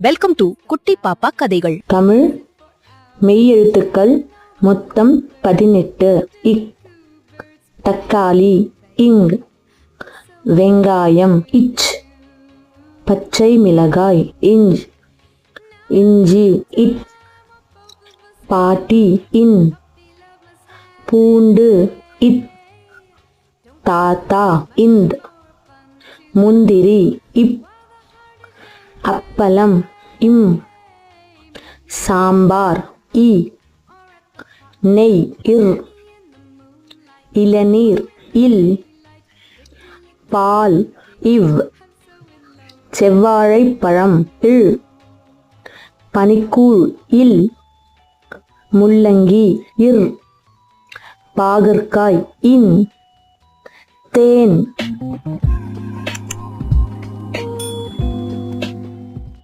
Welcome to குட்டி பாப்பா கதைகள் தமிழ் மெய்யெழுத்துக்கள் மொத்தம் பதினெட்டு. இக் தக்காளி இங் வெங்காயம் இச் பச்சை மிளகாய் இஞ்ச் இஞ்சி இட் பாட்டி இன் பூண்டு இத் தாத்தா இந்த் முந்திரி இப் அப்பளம் இம். சாம்பார் இ. நெய் இர். இளநீர் இல். பால் இவ். செவ்வாழைப்பழம் இல் பனிக்கூழ் இல். முள்ளங்கி இர். பாகற்காய் இன். தேன்.